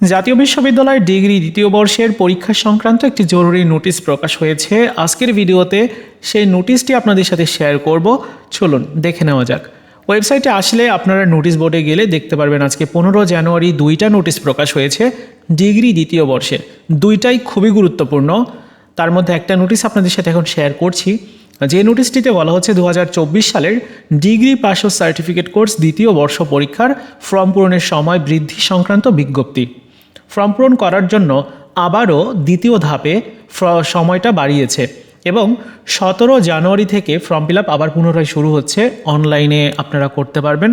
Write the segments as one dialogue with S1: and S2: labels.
S1: জাতীয় বিশ্ববিদ্যালয়ের ডিগ্রি দ্বিতীয় বর্ষের পরীক্ষা সংক্রান্ত একটি জরুরি নোটিশ প্রকাশ হয়েছে। আজকের ভিডিওতে সেই নোটিশটি আপনাদের সাথে শেয়ার করব। চলুন, দেখে নেওয়া যাক। ওয়েবসাইটে আসলে আপনারা নোটিশ বোর্ডে গেলে দেখতে পারবেন আজকে পনেরো জানুয়ারি দুইটা নোটিশ প্রকাশ হয়েছে ডিগ্রি দ্বিতীয় বর্ষের দুইটাই খুবই গুরুত্বপূর্ণ। তার মধ্যে একটা নোটিশ আপনাদের সাথে এখন শেয়ার করছি। যে নোটিশটিতে বলা হচ্ছে দু হাজার চব্বিশ সালের ডিগ্রি পাস ও সার্টিফিকেট কোর্স দ্বিতীয় বর্ষ পরীক্ষার ফর্ম পূরণের সময় বৃদ্ধি সংক্রান্ত বিজ্ঞপ্তি। ফর্ম পূরণ করার জন্য আবারও দ্বিতীয় ধাপে সময়টা বাড়িয়েছে এবং সতেরো জানুয়ারি থেকে ফর্ম ফিল আবার পুনরায় শুরু হচ্ছে। অনলাইনে আপনারা করতে পারবেন।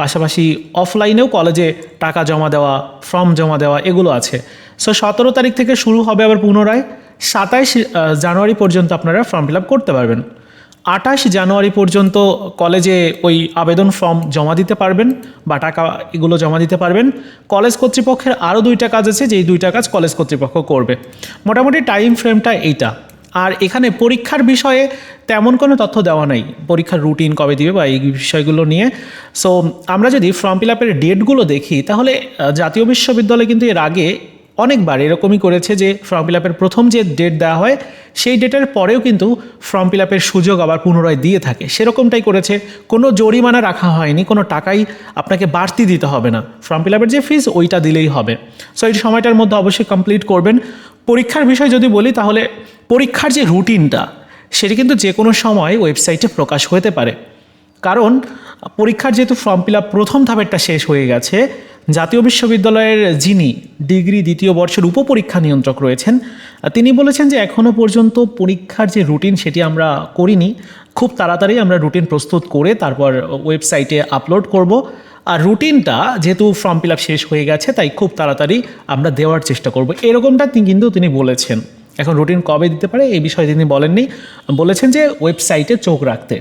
S1: পাশাপাশি অফলাইনেও কলেজে টাকা জমা দেওয়া, ফর্ম জমা দেওয়া, এগুলো আছে। সো সতেরো তারিখ থেকে শুরু হবে আবার পুনরায়। সাতাইশ জানুয়ারি পর্যন্ত আপনারা ফর্ম ফিল করতে পারবেন। আঠাশ জানুয়ারি পর্যন্ত কলেজে ওই আবেদন ফর্ম জমা দিতে পারবেন বা টাকা এগুলো জমা দিতে পারবেন। কলেজ কর্তৃপক্ষের আরও দুইটা কাজ আছে, যেই দুইটা কাজ কলেজ কর্তৃপক্ষ করবে। মোটামুটি টাইম ফ্রেমটা এইটা। আর এখানে পরীক্ষার বিষয়ে তেমন কোনো তথ্য দেওয়া নাই। পরীক্ষার রুটিন কবে দিবে বা এই বিষয়গুলো নিয়ে। সো আমরা যদি ফর্ম ফিল আপের ডেটগুলো দেখি, তাহলে জাতীয় বিশ্ববিদ্যালয় কিন্তু এর আগে অনেকবার এরকমই করেছে যে ফর্ম ফিল আপের প্রথম যে ডেট দেওয়া হয়, সেই ডেটের পরেও কিন্তু ফর্ম ফিল আপের সুযোগ আবার পুনরায় দিয়ে থাকে। সেরকমটাই করেছে। কোনো জরিমানা রাখা হয়নি, কোনো টাকাই আপনাকে বাড়তি দিতে হবে না। ফর্ম ফিল আপের যে ফিস ওইটা দিলেই হবে। সো এই সময়টার মধ্যে অবশ্যই কমপ্লিট করবেন। পরীক্ষার বিষয় যদি বলি, তাহলে পরীক্ষার যে রুটিনটা সেটি কিন্তু যে কোনো সময় ওয়েবসাইটে প্রকাশ হতে পারে। কারণ, পরীক্ষার যেহেতু ফর্ম ফিল আপ প্রথম ধাপেরটা শেষ হয়ে গেছে জাতীয় বিশ্ববিদ্যালয়ের যিনি ডিগ্রি দ্বিতীয় বর্ষের উপপরীক্ষা নিয়ন্ত্রক রয়েছেন, তিনি বলেছেন যে এখনও পর্যন্ত পরীক্ষার যে রুটিন সেটি আমরা করিনি। খুব তাড়াতাড়ি আমরা রুটিন প্রস্তুত করে তারপর ওয়েবসাইটে আপলোড করব। আর রুটিনটা যেহেতু ফর্ম ফিল শেষ হয়ে গেছে, তাই খুব তাড়াতাড়ি আমরা দেওয়ার চেষ্টা করব। এরকমটা তিনি কিন্তু তিনি বলেছেন। এখন রুটিন কবে দিতে পারে এই বিষয়ে তিনি বলেননি। বলেছেন যে ওয়েবসাইটে চোখ রাখতে।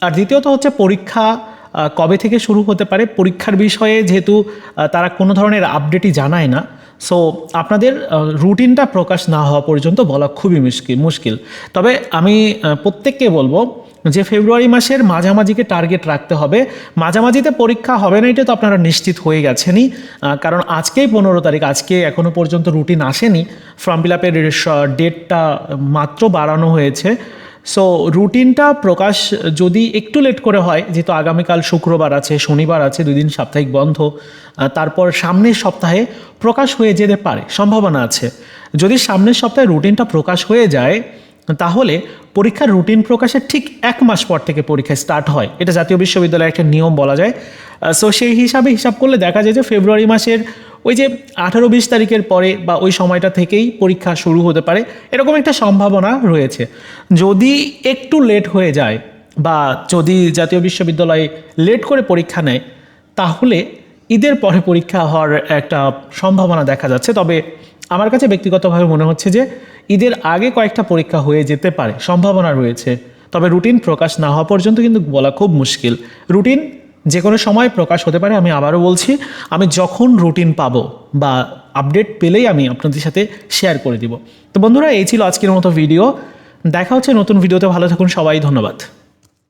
S1: আর দ্বিতীয়ত হচ্ছে পরীক্ষা কবে থেকে শুরু হতে পারে? পরীক্ষার বিষয়ে যেহেতু তারা কোনো ধরনের আপডেটই জানায় না। সো আপনাদের রুটিনটা প্রকাশ না হওয়া পর্যন্ত বলা খুবই মুশকিল মুশকিল। তবে আমি প্রত্যেককে বলব যে ফেব্রুয়ারি মাসের মাঝামাঝিকে টার্গেট রাখতে হবে। মাঝামাঝিতে পরীক্ষা হবে না, এটা তো আপনারা নিশ্চিত হয়ে গেছেনই। কারণ আজকেই পনেরো তারিখ, আজকে এখনও পর্যন্ত রুটিন আসেনি। ফর্ম ফিল আপের ডেটটা মাত্র বাড়ানো হয়েছে। সো রুটিনটা প্রকাশ যদি একটু লেট করে হয়, যেহেতু আগামীকাল শুক্রবার আছে, শনিবার আছে, দুই দিন সাপ্তাহিক বন্ধ তারপর সামনের সপ্তাহে প্রকাশ হয়ে যেতে পারে, সম্ভাবনা আছে। যদি সামনের সপ্তাহে রুটিনটা প্রকাশ হয়ে যায়, তাহলে পরীক্ষার রুটিন প্রকাশের ঠিক এক মাস পর থেকে পরীক্ষা স্টার্ট হয়। এটা জাতীয় বিশ্ববিদ্যালয়ের একটা নিয়ম বলা যায়। সো সেই হিসাবে হিসাব করলে দেখা যায় যে, ফেব্রুয়ারি মাসের ওই যে আঠারো বিশ তারিখের পরে বা ওই সময়টা থেকেই পরীক্ষা শুরু হতে পারে, এরকম একটা সম্ভাবনা রয়েছে। যদি একটু লেট হয়ে যায় বা যদি জাতীয় বিশ্ববিদ্যালয় লেট করে পরীক্ষা নেয়, তাহলে ঈদের পরে পরীক্ষা হওয়ার একটা সম্ভাবনা দেখা যাচ্ছে। তবে আমার কাছে ব্যক্তিগতভাবে মনে হচ্ছে যে ঈদের আগে কয়েকটা পরীক্ষা হয়ে যেতে পারে, সম্ভাবনা রয়েছে। তবে রুটিন প্রকাশ না হওয়া পর্যন্ত কিন্তু বলা খুব মুশকিল। রুটিন যে কোনো সময় প্রকাশ হতে পারে, আমি আবারও বলছি, আমি যখন রুটিন পাব বা আপডেট পেলেই আমি আপনাদের সাথে শেয়ার করে দিব। তো বন্ধুরা, এই ছিল আজকের মতো ভিডিও দেখা হচ্ছে নতুন ভিডিওতে ভালো থাকুন সবাই, ধন্যবাদ।